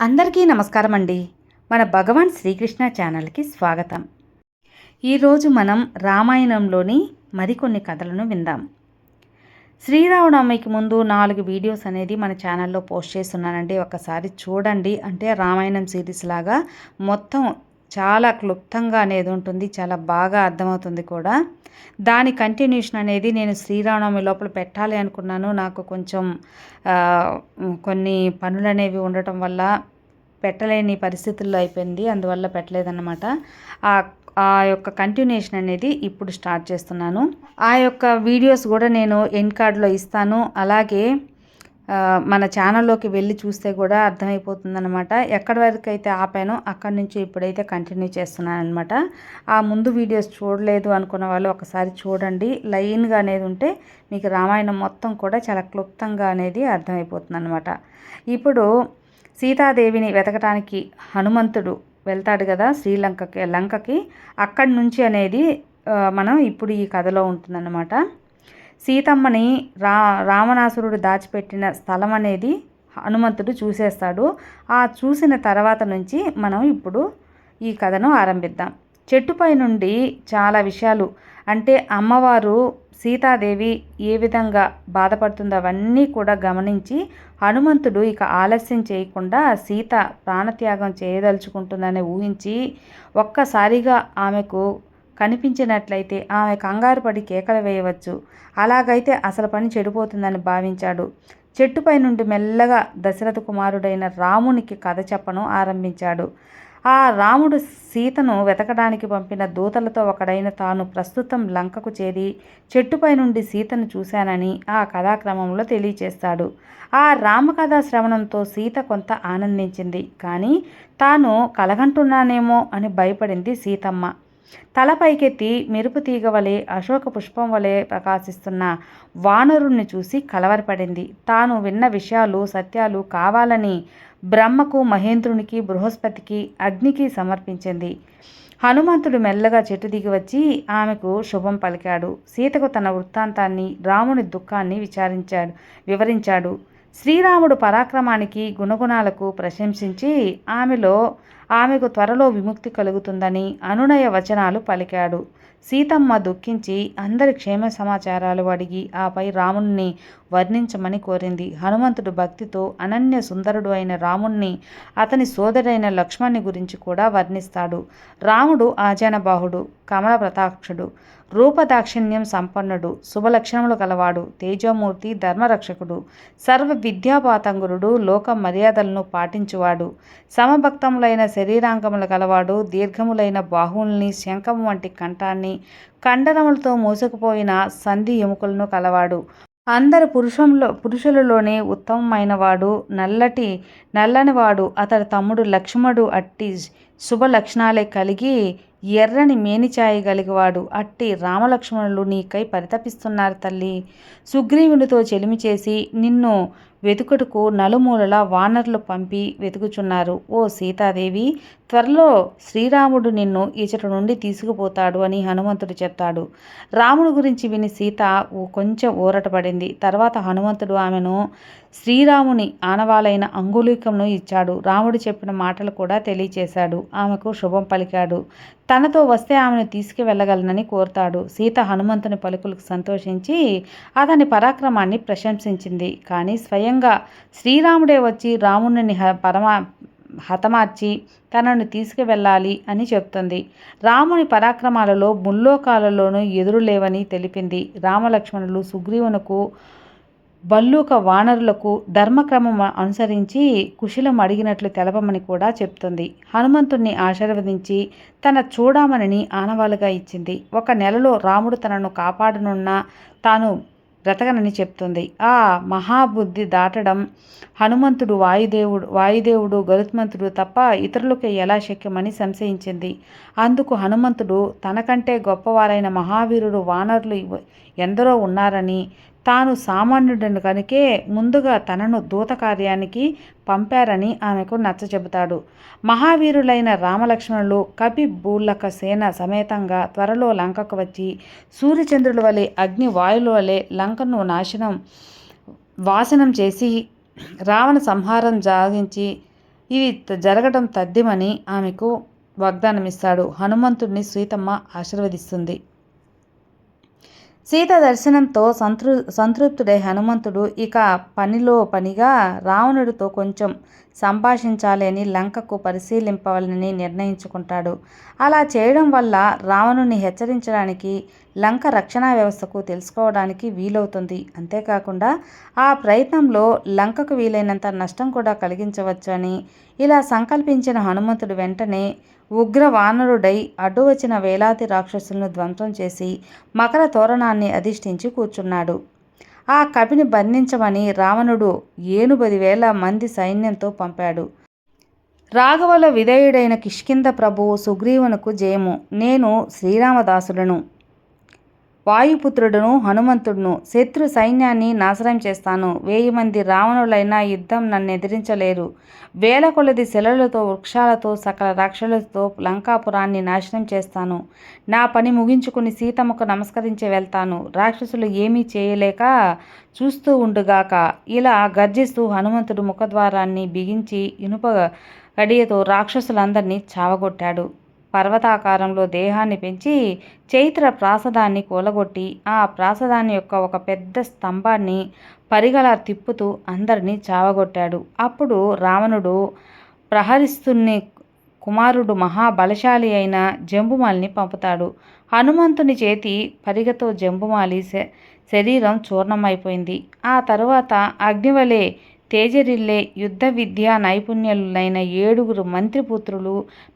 అందరికీ నమస్కారం అండి మన భగవాన్ శ్రీకృష్ణ ఛానల్కి స్వాగతం. ఈరోజు మనం రామాయణంలోని మరికొన్ని కథలను విందాం. శ్రీరామనవమికి ముందు నాలుగు వీడియోస్ అనేది మన ఛానల్లో పోస్ట్ చేస్తున్నానండి. ఒకసారి చూడండి. అంటే రామాయణం సిరీస్ లాగా మొత్తం చాలా క్లుప్తంగా అనేది ఉంటుంది చాలా బాగా అర్థమవుతుంది కూడా. దాని కంటిన్యూషన్ అనేది నేను శ్రీరామనవమి లోపల పెట్టాలి అనుకున్నాను. నాకు కొంచెం కొన్ని పనులు అనేవి ఉండటం వల్ల పెట్టలేని పరిస్థితుల్లో అయిపోయింది అందువల్ల పెట్టలేదన్నమాట. ఆ ఆ యొక్క కంటిన్యూషన్ అనేది ఇప్పుడు స్టార్ట్ చేస్తున్నాను. ఆ యొక్క వీడియోస్ కూడా నేను ఎండ్ కార్డ్లో ఇస్తాను. అలాగే మన ఛానల్లోకి వెళ్ళి చూస్తే కూడా అర్థమైపోతుందన్నమాట. ఎక్కడి వరకు అయితే ఆపానో అక్కడి నుంచి ఇప్పుడైతే కంటిన్యూ చేస్తున్నాను అనమాట ఆ ముందు వీడియోస్ చూడలేదు అనుకున్న వాళ్ళు ఒకసారి చూడండి. లైన్గా అనేది ఉంటే మీకు రామాయణం మొత్తం కూడా చాలా క్లుప్తంగా అనేది అర్థమైపోతుంది అనమాట ఇప్పుడు సీతాదేవిని వెతకటానికి హనుమంతుడు వెళ్తాడు కదా శ్రీలంకకి లంకకి. అక్కడి నుంచి అనేది మనం ఇప్పుడు ఈ కథలో ఉంటుందన్నమాట. సీతమ్మని రా రావణాసురుడు దాచిపెట్టిన స్థలం అనేది హనుమంతుడు చూసేస్తాడు. ఆ చూసిన తర్వాత నుంచి మనం ఇప్పుడు ఈ కథను ఆరంభిద్దాం. చెట్టుపై నుండి చాలా విషయాలు. అంటే అమ్మవారు సీతాదేవి ఏ విధంగా బాధపడుతుందో అవన్నీ కూడా గమనించి హనుమంతుడు ఇక ఆలస్యం చేయకుండా సీత ప్రాణత్యాగం చేయదలుచుకుంటుందని ఊహించి ఒక్కసారిగా ఆమెకు కనిపించినట్లయితే ఆమె కంగారు పడి కేకలు వేయవచ్చు. అలాగైతే అసలు పని చెడిపోతుందని భావించాడు. చెట్టుపై నుండి మెల్లగా దశరథ కుమారుడైన రామునికి కథ చెప్పడం ఆరంభించాడు. ఆ రాముడు సీతను వెతకడానికి పంపిన దూతలతో ఒకడైన తాను ప్రస్తుతం లంకకు చేరి చెట్టుపై నుండి సీతను చూశానని ఆ కథాక్రమంలో తెలియచేస్తాడు. ఆ రామకథ శ్రవణంతో సీత కొంత ఆనందించింది. కానీ తాను కలగంటున్నానేమో అని భయపడింది సీతమ్మ. తల పైకెత్తి మెరుపు తీగ వలె అశోక పుష్పం వలె ప్రకాశిస్తున్న వానరుణ్ణి చూసి కలవరపడింది. తాను విన్న విషయాలు సత్యాలు కావాలని బ్రహ్మకు మహేంద్రునికి బృహస్పతికి అగ్నికి సమర్పించింది. హనుమంతుడు మెల్లగా చెట్టు దిగి వచ్చి ఆమెకు శుభం పలికాడు. సీతకు తన వృత్తాంతాన్ని రాముని దుఃఖాన్ని విచారించాడు వివరించాడు. శ్రీరాముడు పరాక్రమానికి గుణగుణాలకు ప్రశంసించి ఆమెలో ఆమెకు త్వరలో విముక్తి కలుగుతుందని అనునయ వచనాలు పలికాడు. సీతమ్మ దుఃఖించి అందరి క్షేమ సమాచారాలు అడిగి ఆపై రాముణ్ణి వర్ణించమని కోరింది. హనుమంతుడు భక్తితో అనన్య సుందరుడు అయిన రాముణ్ణి అతని సోదరైన లక్ష్మణ్ణి గురించి కూడా వర్ణిస్తాడు. రాముడు ఆజానబాహుడు కమల ప్రతాక్షుడు రూపదాక్షిణ్యం సంపన్నుడు శుభలక్షణములు కలవాడు తేజోమూర్తి ధర్మరక్షకుడు సర్వ విద్యాపాతంగురుడు లోక మర్యాదలను పాటించువాడు సమభక్తములైన శరీరాంగములు కలవాడు దీర్ఘములైన బాహువుల్ని శంఖము వంటి కంఠాన్ని కండరములతో మోసుకుపోయిన సంధి ఎముకలను కలవాడు. అందరు పురుషంలో పురుషులలోనే ఉత్తమమైనవాడు నల్లటి నల్లనివాడు. అతడి తమ్ముడు లక్ష్మణుడు అట్టి శుభ లక్షణాలే కలిగి ఎర్రని మేనిచాయగలిగివాడు అట్టి రామలక్ష్మణులు నీకై పరితపిస్తున్నారు తల్లి. సుగ్రీవునితో చెలిమి చేసి నిన్ను వెతుకుటకు నలుమూలల వానర్లు పంపి వెతుకుచున్నారు. ఓ సీతాదేవి త్వరలో శ్రీరాముడు నిన్ను ఇచట నుండి తీసుకుపోతాడు అని హనుమంతుడు చెప్తాడు. రాముడు గురించి విని సీత కొంచెం కొంచెం ఊరటపడింది. తర్వాత హనుమంతుడు ఆమెను శ్రీరాముని ఆనవాలైన అంగుళీకంను ఇచ్చాడు. రాముడు చెప్పిన మాటలు కూడా తెలియచేశాడు. ఆమెకు శుభం పలికాడు. తనతో వస్తే ఆమెను తీసుకువెళ్ళగలనని కోరుతాడు. సీత హనుమంతుని పలుకులకు సంతోషించి అతని పరాక్రమాన్ని ప్రశంసించింది. కానీ స్వయంగా శ్రీరాముడే వచ్చి రాముని హ పరమా హతమార్చి తనను తీసుకువెళ్ళాలి అని చెప్తుంది. రాముని పరాక్రమాలలో ముల్లోకాలలోనూ ఎదురులేవని తెలిపింది. రామలక్ష్మణులు సుగ్రీవునకు బల్లూక వానరులకు ధర్మక్రమం అనుసరించి కుశలం అడిగినట్లు తెలపమని కూడా చెప్తుంది. హనుమంతుణ్ణి ఆశీర్వదించి తన చూడామణిని ఆనవాలుగా ఇచ్చింది. ఒక నెలలో రాముడు తనను కాపాడనున్న తాను బ్రతకనని చెప్తుంది. ఆ మహాబుద్ధి దాటడం హనుమంతుడు వాయుదేవుడు వాయుదేవుడు గరుత్మంతుడు తప్ప ఇతరులకు ఎలా శక్యమని సంశయించింది. అందుకు హనుమంతుడు తనకంటే గొప్పవారైన మహావీరుడు వానరులు ఎందరో ఉన్నారని తాను సామాన్యుడని కనుకే ముందుగా తనను దూత కార్యానికి పంపారని ఆమెకు నచ్చచెబుతాడు మహావీరులైన రామలక్ష్మణులు కపి బూల్లక సేన సమేతంగా త్వరలో లంకకు వచ్చి సూర్యచంద్రుల వలె అగ్ని వాయుల వలె లంకను నాశనం వాసనం చేసి రావణ సంహారం జాగించి ఇది జరగడం తథ్యమని ఆమెకు వాగ్దానమిస్తాడు. హనుమంతుడిని సీతమ్మ ఆశీర్వదిస్తుంది. సీత దర్శనంతో సంతృ సంతృప్తుడై హనుమంతుడు ఇక పనిలో పనిగా రావణుడితో కొంచెం సంభాషించాలని లంకకు పరిశీలింపవాలని నిర్ణయించుకుంటాడు. అలా చేయడం వల్ల రావణుని హెచ్చరించడానికి లంక రక్షణ వ్యవస్థకు తెలుసుకోవడానికి వీలవుతుంది. అంతేకాకుండా ఆ ప్రయత్నంలో లంకకు వీలైనంత నష్టం కూడా కలిగించవచ్చు అని ఇలా సంకల్పించిన హనుమంతుడు వెంటనే ఉగ్ర వానరుడై అడ్డు వచ్చిన వేలాది రాక్షసులను ధ్వంసం చేసి మకర తోరణాన్ని అధిష్ఠించి కూర్చున్నాడు. ఆ కవిని బంధించమని రావణుడు ఏనుబది వేల మంది సైన్యంతో పంపాడు. రాఘవల విధేయుడైన కిష్కింద ప్రభువు సుగ్రీవునకు జయము. నేను శ్రీరామదాసులను వాయుపుత్రుడును హనుమంతుడును శత్రు సైన్యాన్ని నాశనం చేస్తాను. వేయి మంది రావణులైన యుద్ధం నన్ను ఎదిరించలేరు వేల కొలది శిలలతో వృక్షాలతో సకల రాక్షసులతో లంకాపురాన్ని నాశనం చేస్తాను. నా పని ముగించుకుని సీతమ్మకు నమస్కరించి వెళ్తాను. రాక్షసులు ఏమీ చేయలేక చూస్తూ ఉండుగాక. ఇలా గర్జిస్తూ హనుమంతుడు ముఖద్వారాన్ని బిగించి ఇనుప కడియతో రాక్షసులందరినీ చావగొట్టాడు. పర్వతాకారంలో దేహాన్ని పెంచి చైత్ర ప్రాసదాన్ని కూలగొట్టి ఆ ప్రాసదాన్ని యొక్క ఒక పెద్ద స్తంభాన్ని పరిగల తిప్పుతూ అందరినీ చావగొట్టాడు. అప్పుడు రావణుడు ప్రహరిస్తుని కుమారుడు మహాబలశాలి అయిన జంబుమాలిని పంపుతాడు. హనుమంతుని చేతి పరిగతో జంబుమాలి శరీరం చూర్ణమైపోయింది. ఆ తరువాత అగ్నివలే తేజరిల్లే యుద్ధ విద్యా నైపుణ్యులైన ఏడుగురు మంత్రిపుత్రులు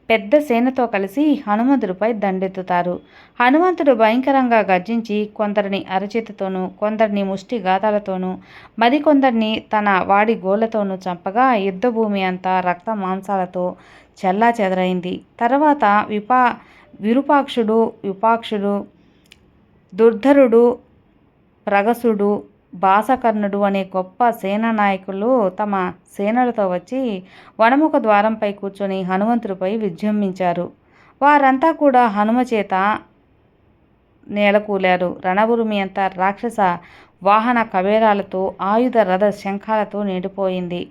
పెద్ద సేనతో కలిసి హనుమంతుడిపై దండెత్తుతారు. హనుమంతుడు భయంకరంగా గర్జించి కొందరిని అరచేతితోనూ కొందరిని ముష్టి గాతాలతోనూ మరికొందరిని తన వాడి గోళ్ళతోనూ చంపగా యుద్ధభూమి అంతా రక్త మాంసాలతో చెల్లా చెదరైంది. తర్వాత విపా విరూపాక్షుడు విపాక్షుడు దుర్ధరుడు ప్రగసుడు భాసకర్ణుడు అనే గొప్ప సేనా నాయకులు తమ సేనలతో వచ్చి వనముఖ ద్వారంపై కూర్చొని హనుమంతుడిపై విజృంభించారు. వారంతా కూడా హనుమ చేత నేలకూలారు. రణభూమి అంతా రాక్షస వాహన కబేరాలతో ఆయుధ రథ శంఖాలతో నిండిపోయింది.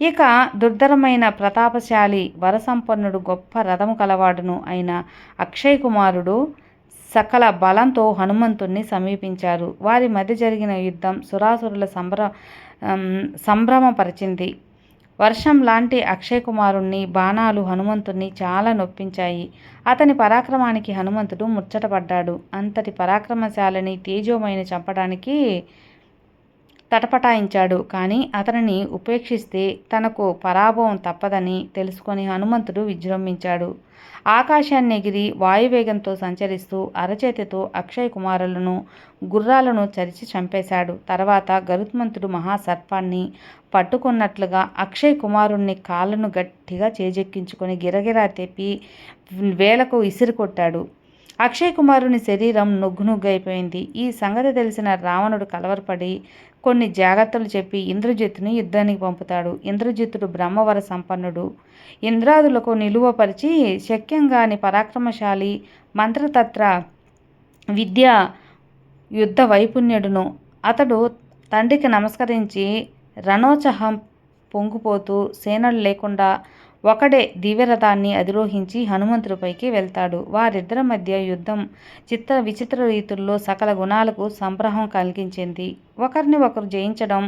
ఇక దుర్ధరమైన ప్రతాపశాలి వరసంపన్నుడు గొప్ప రథము కలవాడును అయిన అక్షయ్ కుమారుడు సకల బలంతో హనుమంతుణ్ణి సమీపించారు. వారి మధ్య జరిగిన యుద్ధం సురాసురుల సంభ్ర సంభ్రమపరిచింది. వర్షం లాంటి అక్షయ్ కుమారుణ్ణి బాణాలు హనుమంతుణ్ణి చాలా నొప్పించాయి. అతని పరాక్రమానికి హనుమంతుడు ముచ్చటపడ్డాడు. అంతటి పరాక్రమశాలని తేజోమైన చంపడానికి తటపటాయించాడు. కానీ అతనిని ఉపేక్షిస్తే తనకు పరాభవం తప్పదని తెలుసుకొని హనుమంతుడు విజృంభించాడు. ఆకాశాన్ని ఎగిరి వాయువేగంతో సంచరిస్తూ అరచేతితో అక్షయ్ కుమారులను గుర్రాలను చరిచి చంపేశాడు. తర్వాత గరుత్మంతుడు మహాసర్పాన్ని పట్టుకున్నట్లుగా అక్షయ్ కుమారుణ్ణి కాళ్ళను గట్టిగా చేజెక్కించుకొని గిరగిరా తెప్పి వేలకు ఇసిరి కొట్టాడు. అక్షయ్ కుమారుని శరీరం నుగ్గునుగ్గైపోయింది ఈ సంగతి తెలిసిన రావణుడు కలవరపడి కొన్ని జాగ్రత్తలు చెప్పి ఇంద్రజిత్తుని యుద్ధానికి పంపుతాడు. ఇంద్రజిత్తుడు బ్రహ్మవర సంపన్నుడు. ఇంద్రాదులకు నిలువపరిచి శక్యంగాని పరాక్రమశాలి మంత్రతత్ర విద్య యుద్ధ వైపుణ్యుడును. అతడు తండ్రికి నమస్కరించి రణోత్సాహం పొంగిపోతూ సేనలు లేకుండా ఒకడే దివ్యరథాన్ని అధిరోహించి హనుమంతుడిపైకి వెళ్తాడు. వారిద్దరి మధ్య యుద్ధం చిత్ర విచిత్ర రీతుల్లో సకల గుణాలకు సంప్రహం కలిగించింది. ఒకరిని ఒకరు జయించడం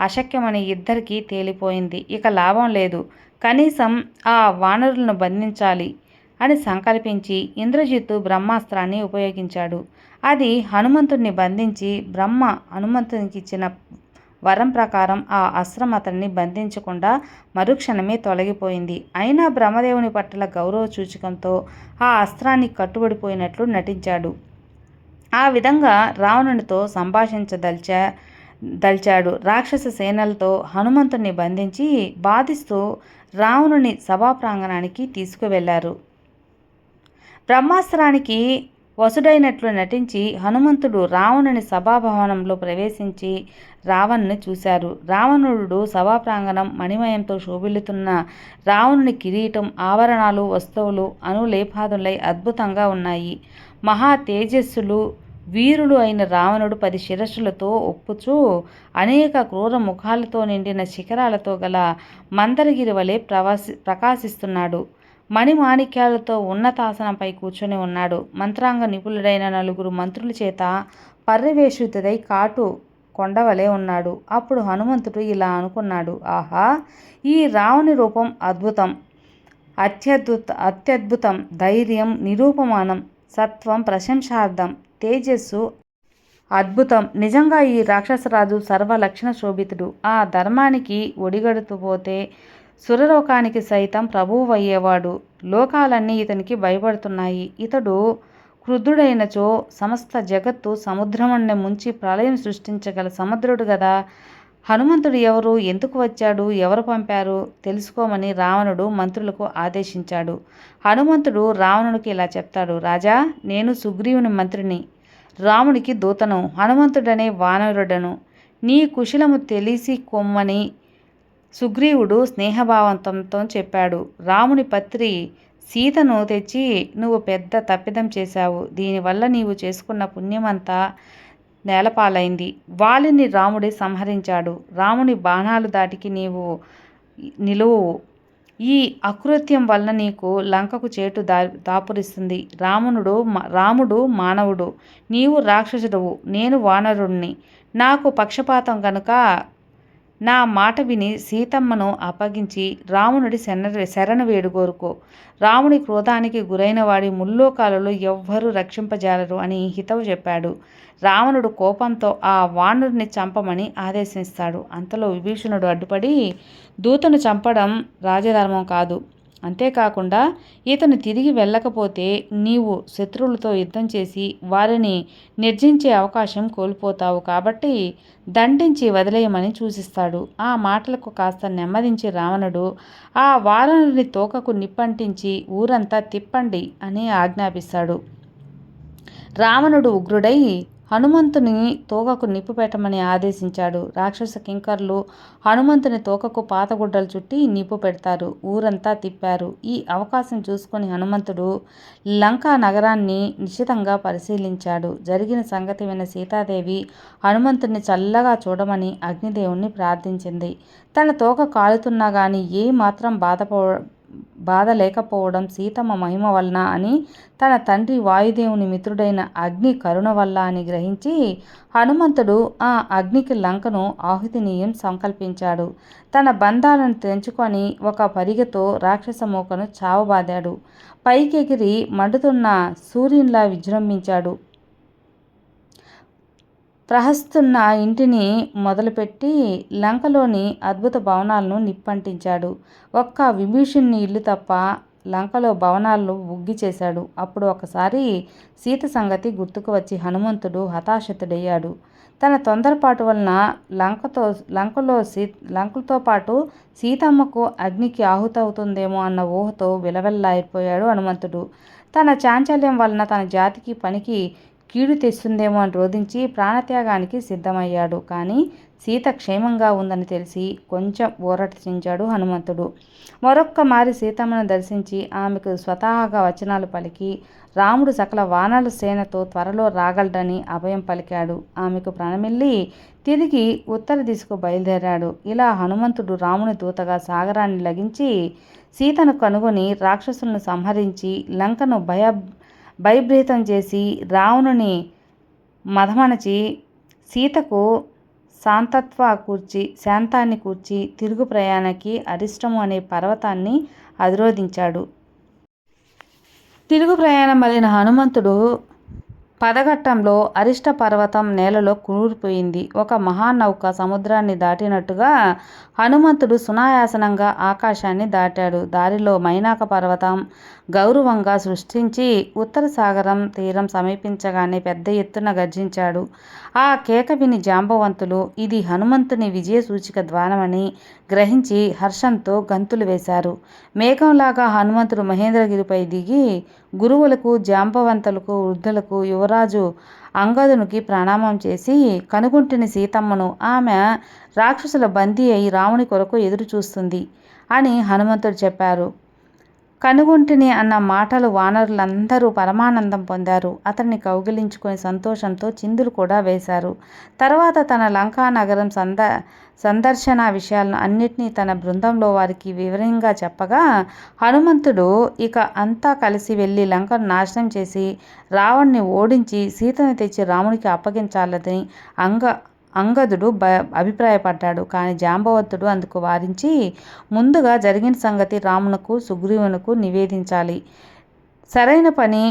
అశక్యమని ఇద్దరికీ తేలిపోయింది. ఇక లాభం లేదు. కనీసం ఆ వానరులను బంధించాలి అని సంకల్పించి ఇంద్రజిత్తు బ్రహ్మాస్త్రాన్ని ఉపయోగించాడు. అది హనుమంతుణ్ణి బంధించి బ్రహ్మ హనుమంతునికి ఇచ్చిన వరం ప్రకారం ఆ అస్త్రం అతన్ని బంధించకుండా మరుక్షణమే తొలగిపోయింది. అయినా బ్రహ్మదేవుని పట్ల గౌరవ సూచకంతో ఆ అస్త్రాన్ని కట్టుబడిపోయినట్లు నటించాడు. ఆ విధంగా రావణునితో సంభాషించదల్చా దల్చాడు. రాక్షస సేనలతో హనుమంతుణ్ణి బంధించి బాధిస్తూ రావణుని సభా ప్రాంగణానికి తీసుకువెళ్ళారు. బ్రహ్మాస్త్రానికి వసుడైనట్లు నటించి హనుమంతుడు రావణుని సభాభవనంలో ప్రవేశించి రావణ్ణి చూశారు. రావణుడు సభా ప్రాంగణం మణిమయంతో శోభిల్లుతున్న రావణుని కిరీటం ఆభరణాలు వస్తువులు అనులేపాదులై అద్భుతంగా ఉన్నాయి. మహా తేజస్సులు వీరుడు అయిన రావణుడు పది శిరస్సులతో ఒప్పుచూ అనేక క్రూర ముఖాలతో నిండిన శిఖరాలతో గల మందరగిరి వలె ప్రవాసి ప్రకాశిస్తున్నాడు. మణిమాణిక్యాలతో ఉన్నతాసనంపై కూర్చొని ఉన్నాడు. మంత్రాంగ నిపుణుడైన నలుగురు మంత్రుల చేత పర్యవేషితుడై కాటు కొండవలే ఉన్నాడు. అప్పుడు హనుమంతుడు ఇలా అనుకున్నాడు. ఆహా ఈ రావణి రూపం అద్భుతం. అత్యద్భుత అత్యద్భుతం ధైర్యం నిరూపమానం సత్వం ప్రశంసార్థం తేజస్సు అద్భుతం. నిజంగా ఈ రాక్షసరాజు సర్వలక్షణ శోభితుడు. ఆ ధర్మానికి ఒడిగడుతూ పోతే సురలోకానికి సైతం ప్రభువు అయ్యేవాడు. లోకాలన్నీ ఇతనికి భయపడుతున్నాయి. ఇతడు క్రుద్ధుడైనచో సమస్త జగత్తు సముద్రమణ్ణి ముంచి ప్రళయం సృష్టించగల సముద్రుడు కదా హనుమంతుడు ఎవరు? ఎందుకు వచ్చాడు? ఎవరు పంపారు? తెలుసుకోమని రావణుడు మంత్రులకు ఆదేశించాడు. హనుమంతుడు రావణుడికి ఇలా చెప్తాడు రాజా నేను సుగ్రీవుని మంత్రిని రాముడికి దూతను హనుమంతుడనే వానరుడను. నీ కుశలము తెలిసి కొమ్మని సుగ్రీవుడు స్నేహభావంతంతో చెప్పాడు. రాముని పత్రి సీతను తెచ్చి నువ్వు పెద్ద తప్పిదం చేశావు. దీనివల్ల నీవు చేసుకున్న పుణ్యమంతా నేలపాలైంది. వాలిని రాముడి సంహరించాడు. రాముని బాణాలు దాటికి నీవు నిలువు. ఈ అకృత్యం వల్ల నీకు లంకకు చేటు దా దాపురిస్తుంది. రామునుడు రాముడు మానవుడు. నీవు రాక్షసుడవు. నేను వానరుణ్ణి. నాకు పక్షపాతం కనుక నా మాట విని సీతమ్మను అప్పగించి రావణుడి శరణ శరణు వేడుకోరుకో. రాముని క్రోధానికి గురైన వాడి ముల్లోకాలలో ఎవ్వరూ రక్షింపజాలరు అని హితవు చెప్పాడు. రావణుడు కోపంతో ఆ వానరుని చంపమని ఆదేశిస్తాడు. అంతలో విభీషణుడు అడ్డుపడి దూతను చంపడం రాజధర్మం కాదు. అంతేకాకుండా ఇతను తిరిగి వెళ్ళకపోతే నీవు శత్రువులతో యుద్ధం చేసి వారిని నిర్జించే అవకాశం కోల్పోతావు కాబట్టి దండించి వదిలేయమని సూచిస్తాడు. ఆ మాటలకు కాస్త నెమ్మదించి రావణుడు ఆ వారనుని తోకకు నిప్పంటించి ఊరంతా తిప్పండి అని ఆజ్ఞాపిస్తాడు. రావణుడు ఉగ్రుడై హనుమంతుని తోకకు నిప్పు పెట్టమని ఆదేశించాడు. రాక్షస కింకర్లు హనుమంతుని తోకకు పాతగుడ్డలు చుట్టి నిప్పు పెడతారు. ఊరంతా తిప్పారు. ఈ అవకాశం చూసుకొని హనుమంతుడు లంకా నగరాన్ని నిశ్చితంగా పరిశీలించాడు. జరిగిన సంగతి విన్న సీతాదేవి హనుమంతుని చల్లగా చూడమని అగ్నిదేవుణ్ణి ప్రార్థించింది. తన తోక కాలుతున్నా కానీ ఏ మాత్రం బాధపో బాధ లేకపోవడం సీతమ్మ మహిమ వలన అని తన తండ్రి వాయుదేవుని మిత్రుడైన అగ్ని కరుణ వల్ల అని గ్రహించి హనుమంతుడు ఆ అగ్నికి లంకను ఆహుతినీయం సంకల్పించాడు. తన బంధాలను తెంచుకొని ఒక పరిగెతో రాక్షస మూకను చావబాదాడు. పైకెగిరి మండుతున్న సూర్యునిలా విజృంభించాడు. ప్రహస్తున్న ఇంటిని మొదలుపెట్టి లంకలోని అద్భుత భవనాలను నిప్పంటించాడు. ఒక్క విభీషణ్ణి ఇల్లు తప్ప లంకలో భవనాలను బుగ్గి చేశాడు. అప్పుడు ఒకసారి సీత సంగతి గుర్తుకు వచ్చి హనుమంతుడు హతాశతుడయ్యాడు. తన తొందరపాటు వలన లంకతో లంకలో సీ లంకలతో పాటు సీతమ్మకు అగ్నికి ఆహుతవుతుందేమో అన్న ఊహతో విలవెల్లాయిపోయాడు హనుమంతుడు. తన చాంచల్యం వలన తన జాతికి పనికి కీడు తెస్తుందేమో అని రోధించి ప్రాణత్యాగానికి సిద్ధమయ్యాడు. కానీ సీత క్షేమంగా ఉందని తెలిసి కొంచెం ఊరటించాడు హనుమంతుడు. మరొక్క మారి సీతమ్మను దర్శించి ఆమెకు స్వతహాగా వచనాలు పలికి రాముడు సకల వానల సేనతో త్వరలో రాగలడని అభయం పలికాడు. ఆమెకు ప్రాణమిల్లి తిరిగి ఉత్తర దిశకు బయలుదేరాడు. ఇలా హనుమంతుడు రాముని దూతగా సాగరాన్ని లగించి సీతను కనుగొని రాక్షసులను సంహరించి లంకను భయ భయభ్రీతం చేసి రావణుని మదమణచి సీతకు శాంతత్వ కూర్చి శాంతాన్ని కూర్చి తిరుగు ప్రయాణానికి అరిష్టము అనే పర్వతాన్ని అధిరోధించాడు. తిరుగు ప్రయాణం వలన హనుమంతుడు పదఘట్టంలో అరిష్ట పర్వతం నేలలో కూలిపోయింది ఒక మహానౌక సముద్రాన్ని దాటినట్టుగా హనుమంతుడు సునాయాసనంగా ఆకాశాన్ని దాటాడు. దారిలో మైనాక పర్వతం గౌరవంగా సృష్టించి ఉత్తర సాగరం తీరం సమీపించగానే పెద్ద ఎత్తున గర్జించాడు. ఆ కేక విని జాంబవంతులు ఇది హనుమంతుని విజయ సూచిక ద్వారమని గ్రహించి హర్షంతో గంతులు వేశారు. మేఘంలాగా హనుమంతుడు మహేంద్రగిరిపై దిగి గురువులకు జాంబవంతులకు వృద్ధులకు యువరాజు అంగదునికి ప్రణామం చేసి కనుగుంటిని సీతమ్మను ఆమె రాక్షసుల బందీ అయి రాముని కొరకు ఎదురు చూస్తుంది అని హనుమంతుడు చెప్పారు. కనుగొంటిని అన్న మాటలు వానరులందరూ పరమానందం పొందారు. అతన్ని కౌగిలించుకొని సంతోషంతో చిందులు కూడా వేశారు. తర్వాత తన లంకా నగరం సంద సందర్శన విషయాలను అన్నిటినీ తన బృందంలో వారికి వివరంగా చెప్పగా హనుమంతుడు ఇక అంతా కలిసి వెళ్ళి లంకను నాశనం చేసి రావణ్ణి ఓడించి సీతను తెచ్చి రామునికి అప్పగించాలని అంగ అంగదుడు బ అభిప్రాయపడ్డాడు. కానీ జాంబవతుడు అందుకు వారించి ముందుగా జరిగిన సంగతి రామునకు సుగ్రీవునకు నివేదించాలి. సరైన పని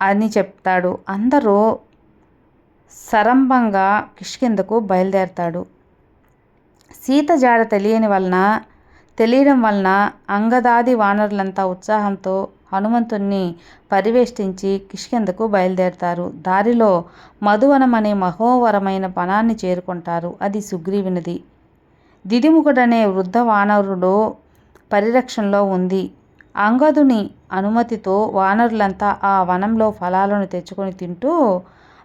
అని చెప్తాడు. అందరూ సరంభంగా కిష్కిందకు బయలుదేరతాడు. సీత జాడ తెలియని వలన తెలియడం వలన అంగదాది వానరులంతా ఉత్సాహంతో హనుమంతుణ్ణి పరివేష్టించి కిష్కిందకు బయలుదేరతారు. దారిలో మధువనం అనే మహోవరమైన వనాన్ని చేరుకుంటారు. అది సుగ్రీవునిది. దిదిముఖుడనే వృద్ధ వానరుడు పరిరక్షణలో ఉంది. అంగదుని అనుమతితో వానరులంతా ఆ వనంలో ఫలాలను తెచ్చుకొని తింటూ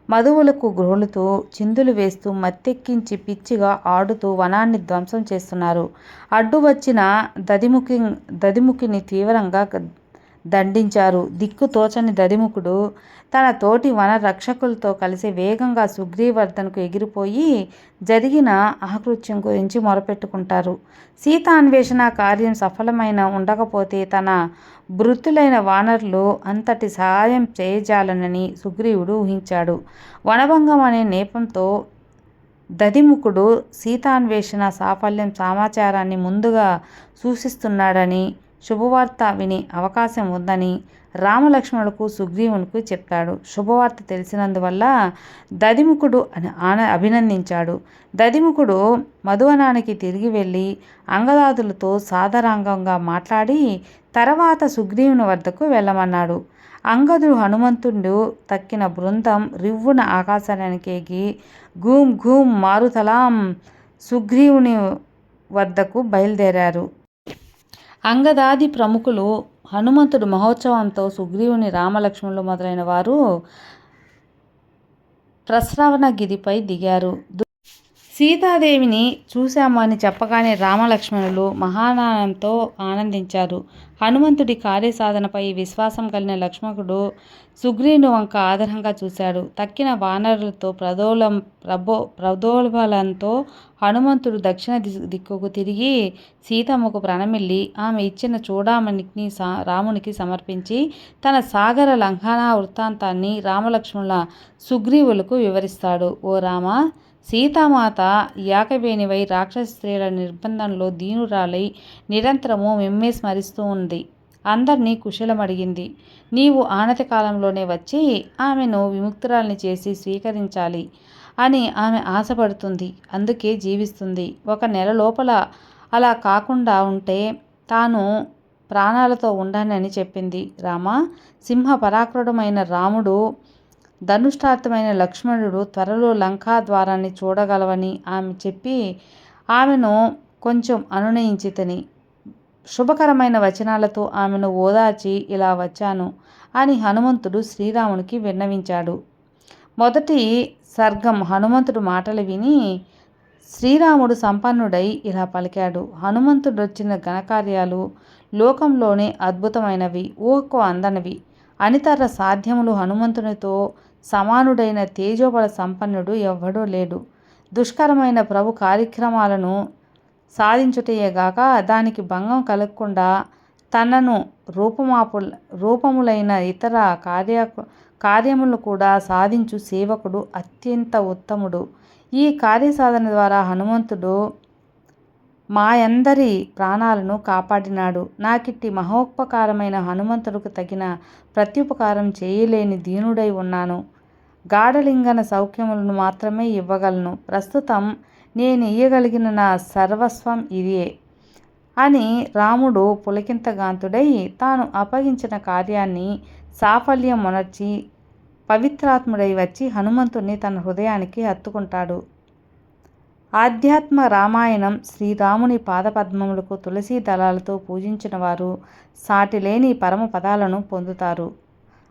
మధువులకు గ్రోలుతూ చిందులు వేస్తూ మత్తెక్కించి పిచ్చిగా ఆడుతూ వనాన్ని ధ్వంసం చేస్తున్నారు. అడ్డు వచ్చిన దదిముఖి దదిముఖిని తీవ్రంగా దండించారు. దిక్కు తోచని దదిముఖుడు తన తోటి వన రక్షకులతో కలిసి వేగంగా సుగ్రీవర్ధన్కు ఎగిరిపోయి జరిగిన ఆకృత్యం గురించి మొరపెట్టుకుంటారు. సీత అన్వేషణ కార్యం సఫలమైన ఉండకపోతే తన భృతులైన వానరులు అంతటి సహాయం చేయజాలనని సుగ్రీవుడు ఊహించాడు. వనభంగం అనే నేపంతో దదిముఖుడు సీతాన్వేషణ సాఫల్యం సమాచారాన్ని ముందుగా సూచిస్తున్నాడని శుభవార్త విని అవకాశం ఉందని రామలక్ష్మణులకు సుగ్రీవునికి చెప్తాడు. శుభవార్త తెలిసినందువల్ల దదిముఖుడు అని ఆన అభినందించాడు. దదిముఖుడు మధువనానికి తిరిగి వెళ్ళి అంగదాదులతో సాదరాంగంగా మాట్లాడి తర్వాత సుగ్రీవుని వద్దకు వెళ్ళమన్నాడు. అంగదుడు హనుమంతుడు తక్కిన బృందం రివ్వున ఆకాశానికి ఎగి గూమ్ గూమ్ మారుతలాం సుగ్రీవుని వద్దకు బయలుదేరారు. అంగదాది ప్రముఖులు హనుమంతుడు మహోత్సవంతో సుగ్రీవుని రామలక్ష్మణులు మొదలైన వారు ప్రస్రవణగిరిపై దిగారు. సీతాదేవిని చూశామని చెప్పగానే రామలక్ష్మణులు మహానానంతో ఆనందించారు. హనుమంతుడి కార్యసాధనపై విశ్వాసం కలిగిన లక్ష్మణుడు సుగ్రీవుని వంక ఆదరంగా చూశాడు. తక్కిన వానరులతో ప్రదోలం ప్రబో ప్రదోబలంతో హనుమంతుడు దక్షిణ దిక్కుకు తిరిగి సీతమ్మకు ప్రణమిల్లి ఆమె ఇచ్చిన చూడామణిని సా రామునికి సమర్పించి తన సాగర లంఘన వృత్తాంతాన్ని రామలక్ష్మణుల సుగ్రీవులకు వివరిస్తాడు. ఓ రామ సీతామాత యాకవేణివై రాక్షస స్త్రీల నిర్బంధంలో దీనురాలై నిరంతరము మిమ్మే స్మరిస్తూ ఉంది. అందరినీ కుశలమడిగింది. నీవు ఆనతి కాలంలోనే వచ్చి ఆమెను విముక్తురాల్ని చేసి స్వీకరించాలి అని ఆమె ఆశపడుతుంది. అందుకే జీవిస్తుంది. ఒక నెల లోపల అలా కాకుండా ఉంటే తాను ప్రాణాలతో ఉండనని చెప్పింది. రామ సింహ పరాక్రుడమైన రాముడు ధనుష్టార్థమైన లక్ష్మణుడు త్వరలో లంకా ద్వారాన్ని చూడగలవని ఆమె చెప్పి ఆమెను కొంచెం అనునయించితని. శుభకరమైన వచనాలతో ఆమెను ఓదార్చి ఇలా వచ్చాను అని హనుమంతుడు శ్రీరామునికి విన్నవించాడు. మొదటి సర్గం హనుమంతుడు మాటలు విని శ్రీరాముడు సంపన్నుడై ఇలా పలికాడు. హనుమంతుడు వచ్చిన ఘనకార్యాలు లోకంలోనే అద్భుతమైనవి ఊహకు అందనవి. అనితర సాధ్యములు హనుమంతునితో సమానుడైన తేజోబల సంపన్నుడు ఎవ్వడూ లేడు. దుష్కరమైన ప్రభు కార్యక్రమాలను సాధించుటయేగాక దానికి భంగం కలగకుండా తనను రూపమాపు రూపములైన ఇతర కార్య కార్యములు కూడా సాధించు సేవకుడు అత్యంత ఉత్తముడు. ఈ కార్యసాధన ద్వారా హనుమంతుడు మాయందరి ప్రాణాలను కాపాడినాడు. నాకిట్టి మహోపకారమైన హనుమంతుడికి తగిన ప్రత్యుపకారం చేయలేని దీనుడై ఉన్నాను. గాఢలింగన సౌఖ్యములను మాత్రమే ఇవ్వగలను. ప్రస్తుతం నేను ఇయ్యగలిగిన నా సర్వస్వం ఇదే అని రాముడు పులకింతగాంతుడై తాను అప్పగించిన కార్యాన్ని సాఫల్యం మొనర్చి పవిత్రాత్ముడై వచ్చి హనుమంతుణ్ణి తన హృదయానికి హత్తుకుంటాడు. ఆధ్యాత్మ రామాయణం శ్రీరాముని పాదపద్మములకు తులసీ దళాలతో పూజించిన వారు సాటిలేని పరమ పదాలను పొందుతారు.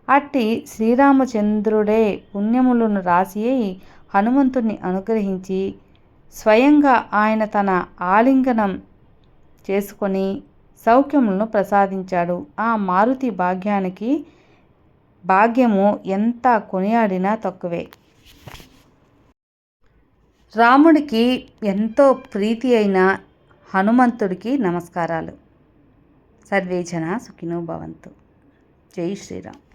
అట్టి శ్రీరామచంద్రుడే పుణ్యములను రాసి హనుమంతుణ్ణి అనుగ్రహించి స్వయంగా ఆయన తన ఆలింగనం చేసుకొని సౌఖ్యములను ప్రసాదించాడు. ఆ మారుతి భాగ్యానికి భాగ్యము ఎంత కొనియాడినా తక్కువే. రాముడికి ఎంతో ప్రీతి అయిన హనుమంతుడికి నమస్కారాలు. సర్వేజన సుఖినో భవంతు. జై శ్రీరామ్.